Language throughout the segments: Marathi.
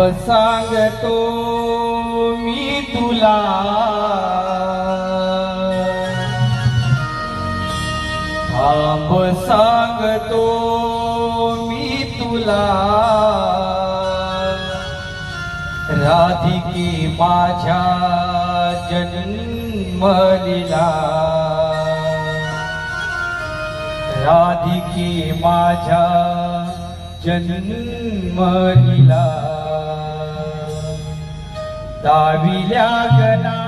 सांगतो मी तुला. थांब सांगतो मी तुला. राधिके माझ्या जन्मलीला. राधिके माझ्या जन्मलीला. दाविल्या गना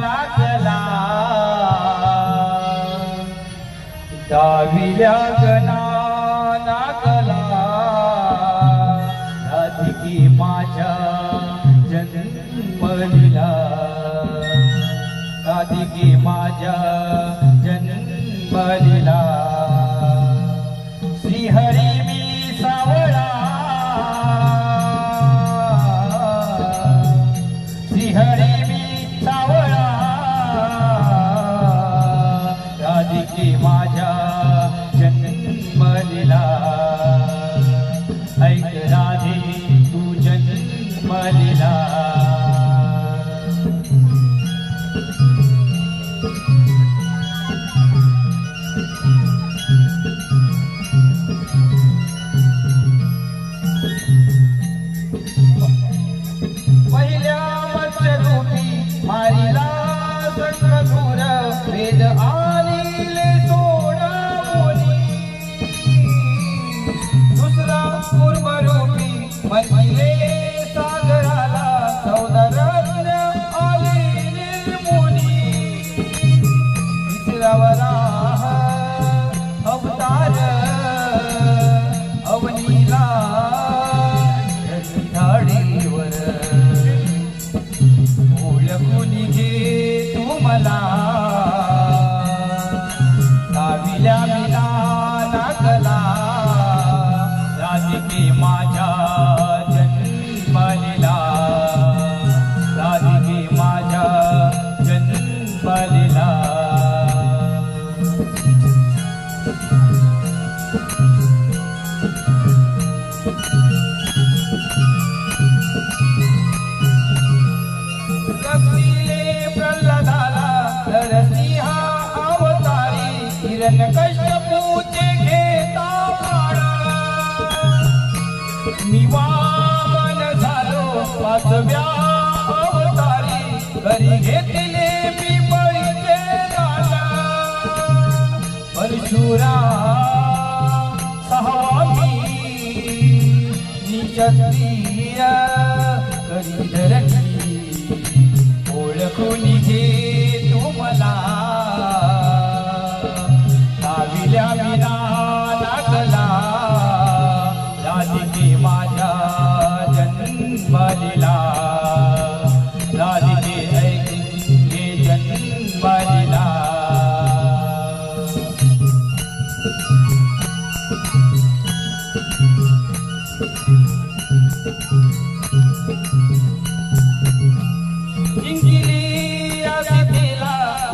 लागला दाविल्या गना लागला राधिके माझ्या जन्मलीला. राधिके माझ्या जन्मलीला. श्रीहरी पहिल्या मत्स्यरूपी मारिला संकटूर वेद आ म्हणजे सागराला सौदरत्न आले निर्मुनी. तिसरावरा अवतार अवनीला झाडीवर. ओळखून घे तू मला. लक्ष्मीले प्रल्हादाला नरसिंहा अवतारी हिरण कश्यपूचे घेता प्राणा मी वामन झालो पाचव्या अवतारी घरी घेतले मी बळीचे दाना परशुरा सहावी निचत्रिय करी धरती कोणी घे तू मला? नाविल्या विना लागला. राधिके माझ्या जन्मलीला. राधिके ऐकून घे जन्मलीला. जिंकिली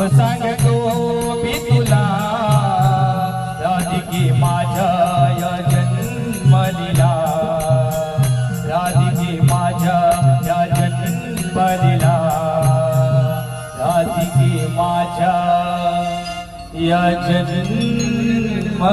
आप सांगतो मी तुला राधिके माझ्या या जन्मलीला. राधिकी माझ्या या जन्मलीला. राधिकी माझ्या या जन्म